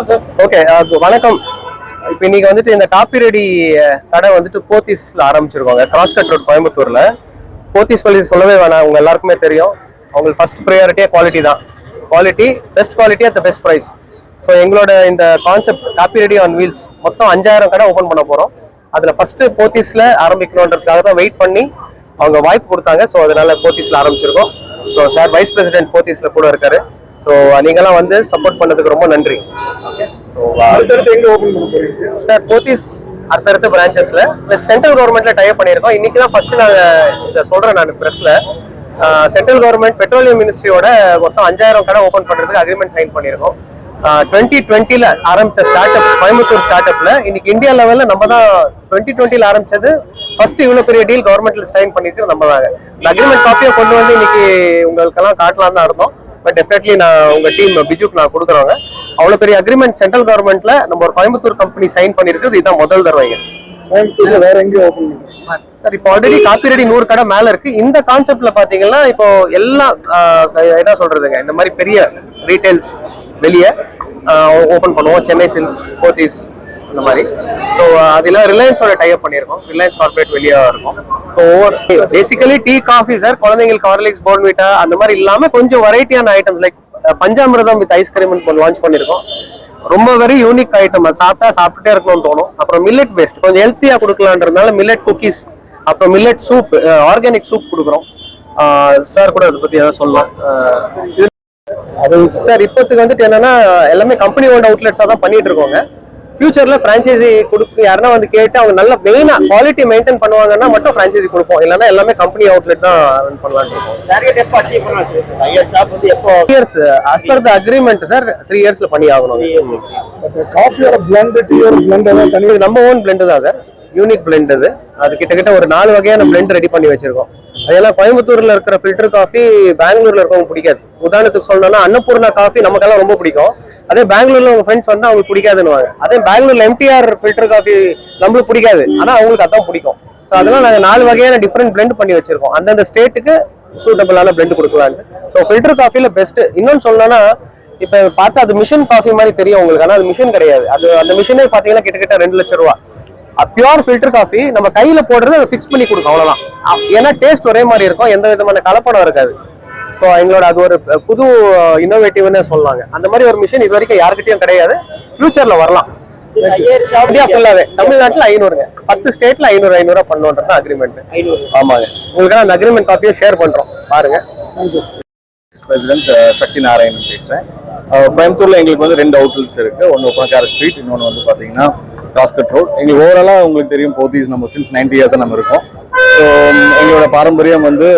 Okay வணக்கம். இப்போ இன்னைக்கு வந்துட்டு இந்த காப்பி ரெடி கடை வந்துட்டு போத்தீஸ்ல ஆரம்பிச்சிருக்காங்க. கிராஸ் கட் ரோட் கோயம்புத்தூர்ல. போத்தீஸ் பள்ளி சொல்லவே வேணாம் உங்க எல்லாருக்குமே தெரியும். அவங்களுக்கு ஃபர்ஸ்ட் ப்ரையாரிட்டியே குவாலிட்டி தான். Quality best quality at the best price so எங்களோட இந்த concept coffee ready on wheels மொத்தம் அஞ்சாயிரம் கடை ஓப்பன் பண்ண போறோம். அதுல ஃபர்ஸ்ட் போத்தீஸ்ல ஆரம்பிக்கணுன்றதுக்காக தான் வெயிட் பண்ணி அவங்க வாய்ப்பு கொடுத்தாங்க. ஸோ அதனால போத்தீஸ்ல ஆரம்பிச்சிருக்கோம். ஸோ சார் வைஸ் பிரசிடென்ட் போத்தீஸ்ல கூட இருக்காரு. ஸோ நீங்கெல்லாம் வந்து சப்போர்ட் பண்ணதுக்கு ரொம்ப நன்றி. அடுத்தடுத்து எங்க ஓபன் பண்ண போறீங்க? சார் சார் போத்தீஸ் அடுத்தடுத்த பிரான்ச்சஸ்ல ப்ளஸ் சென்ட்ரல் கவர்மெண்ட்ல டைப் பண்ணியிருக்கோம். இன்னைக்கு தான் ஃபர்ஸ்ட் நான் இதை சொல்றேன் நான் பிரஸ்ல சென்ட்ரல் கவர்மெண்ட் பெட்ரோலியம் மினிஸ்ட்ரியோட மொத்தம் அஞ்சாயிரம் கடை ஓபன் பண்றதுக்கு அக்ரிமெண்ட் சைன் பண்ணியிருக்கோம். டுவெண்ட்டி டுவெண்ட்டில ஆரம்பிச்ச ஸ்டார்ட் அப் கோயம்புத்தூர் ஸ்டார்ட் அப்ல இன்னைக்கு இந்தியா லெவல்ல நம்ம தான் டுவெண்ட்டி டுவெண்ட்டில ஆரம்பிச்சது. ஃபர்ஸ்ட் இவ்வளவு பெரிய டீல் கவர்மெண்ட்ல சைன் பண்ணிட்டு நம்ம தாங்க இந்த அக்ரிமெண்ட் காப்பியை கொண்டு வந்து இன்னைக்கு உங்களுக்கெல்லாம் காட்டலாம் தான் இருந்தோம். பட் டெஃபினெட்லி நான் உங்க டீம் பிஜுக்கு நான் கொடுக்குறோங்க அவ்வளவு பெரிய அக்ரிமெண்ட் சென்ட்ரல் கவர்மெண்ட்ல நம்ம ஒரு கோயம்புத்தூர் கம்பெனி சைன் பண்ணிருக்குது இதுதான் முதல் தடவைங்க. கோயம்புத்தூர்ல வேற எங்க ஓபன் பண்றீங்க சார் இப்போ ஆல்ரெடி காப்பி ரெடி நூறு கடை மேல இருக்கு. இந்த கான்செப்ட்ல பாத்தீங்கன்னா இப்போ எல்லா ஆஹ், என்ன சொல்றதுங்க இந்த மாதிரி பெரிய ரீட்டைல்ஸ் வெளியே ஓபன் பண்ணுவோம். சென்னை சில்க்ஸ் போத்தீஸ் இந்த மாதிரி. ஸோ அதில் ரிலையன்ஸோட டைப் பண்ணியிருக்கோம். ரிலையன்ஸ் கார்பரேட் வெளியே இருக்கும். ஒவ்வொரு பேசிக்கலி டீ காஃபி சார் குழந்தைங்களுக்கு ஹார்லிக்ஸ் போர்ன்விட்டா அந்த மாதிரி இல்லாம கொஞ்சம் வெரைட்டியான items like panchamirtham with ice cream launch பண்ணியிருக்கோம் ரொம்ப வெரி யூனிக் ஐட்டம் அது சாப்பிட்டா சாப்பிட்டுட்டே இருக்கணும்னு தோணும். அப்புறம் மில்லட் பேஸ்ட் கொஞ்சம் ஹெல்த்தியா கொடுக்கலான்றதுனால மில்லட் குக்கீஸ் அப்புறம் மில்லட் சூப் ஆர்கானிக் சூப் கொடுக்குறோம். சார் கூட அதை பத்தி ஏதாவது சொல்லலாம். அது சார் இப்போத்துக்கு வந்துட்டு என்னன்னா எல்லாமே கம்பெனி ஓன் அவுட்லெட்ஸா தான் பண்ணிட்டு இருக்கோங்க. ஃபியூச்சர்ல பிரான்ச்சைசி கொடுக்கு யாருன்னா வந்து கேட்டு அவங்க நல்ல மெயினா குவாலிட்டி மெயின்டைன் பண்ணுவாங்கன்னா மட்டும் பிரான்ச்சைசி கொடுப்போம். இல்லைன்னா எல்லாமே கம்பெனி அவுட்லெட் தான் ரன் பண்ணலாம்னு இருக்கோம். டார்கெட் எப்போ அச்சீவ் பண்ணலாம் சார் ஐயர் ஷாப் வந்து எப்போ years as per the agreement sir three இயர்ஸ்ல பண்ணி ஆகணும். காஃபியோட பிளண்ட் டீயோட பிளண்ட் நம்ம ஓன் பிளெண்ட் தான் சார் யூனிக் பிளெண்ட் இது. அது கிட்டத்தட்ட ஒரு நாலு வகையான பிளெண்ட் ரெடி பண்ணி வச்சிருக்கோம். ஏன்னா கோயம்புத்தூர்ல இருக்கிற ஃபில்டர் காஃபி பெங்களூர்ல இருக்கவங்க பிடிக்காது. உதாரணத்துக்கு சொல்லணும்னா அன்னபூர்ணா காஃபி நமக்கெல்லாம் ரொம்ப பிடிக்கும். அதே பெங்களூர்ல உங்க ஃப்ரெண்ட்ஸ் வந்து அவங்களுக்கு பிடிக்காதுன்னுவாங்க. அதே பெங்களூர்ல எம்டிஆர் ஃபில்டர் காஃபி நம்மளுக்கு பிடிக்காது. ஆனா அவங்களுக்கு அதான் பிடிக்கும். ஸோ அதெல்லாம் நாங்கள் நாலு வகையான டிஃப்ரெண்ட் பிளெண்ட் பண்ணி வச்சிருக்கோம். அந்தந்த ஸ்டேட்டுக்கு சூட்டபிளான பிளெண்ட் கொடுக்கலான்னு ஸோ ஃபில்டர் காஃபியில பெஸ்ட் இன்னொன்னு சொல்லணும்னா இப்போ பார்த்தா அது மிஷின் காஃபி மாதிரி தெரியும் உங்களுக்கு. ஆனால் அது மிஷின் கிடையாது. அது அந்த மிஷினே பார்த்தீங்கன்னா கிட்டத்தட்ட ரெண்டு லட்சம் ரூபா. பியூர் ஃபில்டர் காஃபி நம்ம கையில போடுறது அதை ஃபிக்ஸ் பண்ணி கொடுக்கும் அவ்வளவுதான். ஏன்னா டேஸ்ட் ஒரே மாதிரி இருக்கும் எந்த விதமான கலப்படம் இருக்காது. ஸோ எங்களோட அது ஒரு புது இன்னோவேட்டிவ்னு சொல்லலாங்க அந்த மாதிரி ஒரு மிஷின் இது வரைக்கும் யாருக்கிட்டையும் கிடையாது. ஃபியூச்சர்ல வரலாம். இந்தியா ஃபுல்லாவே தமிழ்நாட்டுல ஐநூறுங்க. பத்து ஸ்டேட்ல ஐநூறு ஐநூறுவா பண்ணுன்றது அக்ரிமெண்ட் ஆமாங்க. உங்களுக்கு அந்த அக்ரிமெண்ட் காப்பியை ஷேர் பண்றோம். பாருங்க. பிரசிடென்ட் சக்தி நாராயணன் பேசுகிறேன் கோயம்புத்தூர்ல எங்களுக்கு வந்து ரெண்டு அவுட்லெட்ஸ் இருக்கு. ஒன்று ஒப்பனக்கார ஸ்ட்ரீட் இன்னொன்று வந்து பார்த்தீங்கன்னா காஸ்கட் ரோட் எங்களுக்கு ஓவராலாக உங்களுக்கு தெரியும் போத்தீஸ் நம்ம சின்ஸ் நைன்டி இயர்ஸாக நம்ம இருக்கோம். ஸோ எங்களோட பாரம்பரியம் வந்து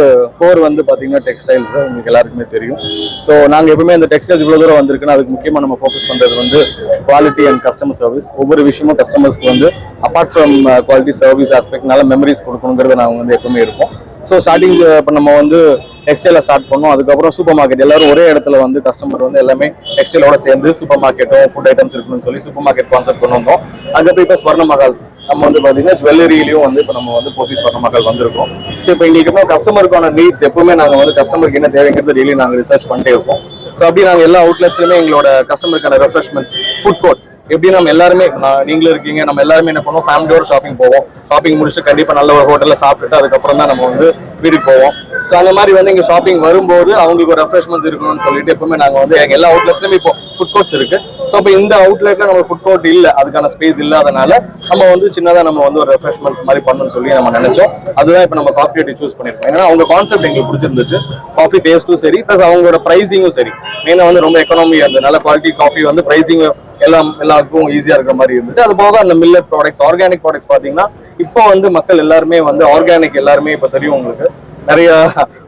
கோர் வந்து பார்த்தீங்கன்னா டெக்ஸ்டைல்ஸ் உங்களுக்கு எல்லாருக்குமே தெரியும். ஸோ நாங்கள் எப்பவுமே அந்த டெக்ஸ்டைல்ஸ் இவ்வளோ தூரம் வந்திருக்குன்னா அதுக்கு முக்கியமாக நம்ம ஃபோக்கஸ் பண்ணுறது வந்து குவாலிட்டி அண்ட் கஸ்டமர் சர்வீஸ் ஒவ்வொரு விஷயமும் கஸ்டமர்ஸ்க்கு வந்து apart from quality service aspect நல்ல மெமரிஸ் கொடுக்கணுங்கிறது நாங்கள் வந்து எப்பவுமே இருப்போம். ஸோ ஸ்டார்டிங் இப்போ நம்ம வந்து டெக்ஸ்டைல ஸ்டார்ட் பண்ணோம். அதுக்கப்புறம் சூப்பர் மார்க்கெட் எல்லாரும் ஒரே இடத்துல வந்து கஸ்டமர் வந்து எல்லாமே டெக்ஸ்டைலோட சேர்ந்து சூப்பர் மார்க்கெட்டும் ஃபுட் ஐட்டம்ஸ் இருக்குன்னு சொல்லி சூப்பர் மார்க்கெட் கான்செப்ட் கொண்டு வந்தோம். அதுக்கப்புறம் இப்போ ஸ்வர்ண மகால் நம்ம வந்து பார்த்தீங்கன்னா ஜுவல்லரியிலையும் வந்து இப்போ நம்ம வந்து போத்தி ஸ்வர்ண மகால் வந்திருக்கோம். ஸோ இப்போ எங்களுக்கு இப்போ கஸ்டமருக்கான நீட்ஸ் எப்பவுமே நாங்கள் வந்து கஸ்டமருக்கு என்ன தேவைங்கிறது டெய்லி நாங்கள் ரிசர்ச் பண்ணிட்டே இருக்கோம் ஸோ அப்படி நாங்கள் எல்லா அவுட்லெட்ஸ்லையுமே எங்களோட கஸ்டமருக்கான ரெஃப்ரெஷ்மெண்ட்ஸ் ஃபுட் கோர்ட் எப்படி நம்ம எல்லாருமே நீங்களும் இருக்கீங்க நம்ம எல்லாருமே என்ன பண்ணுவோம்? ஃபேமிலியோட ஷாப்பிங் போவோம். ஷாப்பிங் முடிச்சுட்டு கண்டிப்பா நல்ல ஒரு ஹோட்டல்ல சாப்பிட்டுட்டு அதுக்கப்புறம் தான் நம்ம வந்து வீட்டுக்கு போவோம். ஸோ அந்த மாதிரி வந்து இங்கே ஷாப்பிங் வரும்போது அவங்களுக்கு ஒரு ரெஃப்ரெஷ்மெண்ட் இருக்கணும்னு சொல்லிட்டு எப்பவுமே நாங்க வந்து எங்கள் எல்லா அவுட்லெட்ஸ்லயுமே இப்போ ஃபுட் கோர்ட்ஸ் இருக்கு. ஸோ இப்போ இந்த அவுட்லெட்ல நம்ம ஃபுட் கோர்ட் இல்லை. அதுக்கான ஸ்பேஸ் இல்லாதனால நம்ம வந்து சின்னதா நம்ம வந்து ஒரு ரெஃப்ரெஷ்மெண்ட்ஸ் மாதிரி பண்ணணும்னு சொல்லி நம்ம நினைச்சோம். அதுதான் இப்போ நம்ம காஃபி சூஸ் பண்ணிருக்கோம். ஏன்னா அவங்க கான்செப்ட் எங்களுக்கு பிடிச்சிருந்துச்சு. காஃபி டேஸ்ட்டும் சரி ப்ளஸ் அவங்களோட ப்ரைஸிங்கும் சரி. மெயினாக வந்து ரொம்ப எக்கனாமி இருந்தது நல்ல குவாலிட்டி காஃபி வந்து ப்ரைஸிங் எல்லாம் எல்லாருக்கும் ஈஸியா இருக்கிற மாதிரி இருந்துச்சு. அது போக அந்த மில்லட் ப்ராடக்ட்ஸ் ஆர்கானிக் ப்ராடக்ட்ஸ் பாத்தீங்கன்னா இப்போ வந்து மக்கள் எல்லாருமே வந்து ஆர்கானிக் எல்லாருமே இப்போ தெரியும் உங்களுக்கு. நிறைய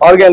ஆர்கானிக்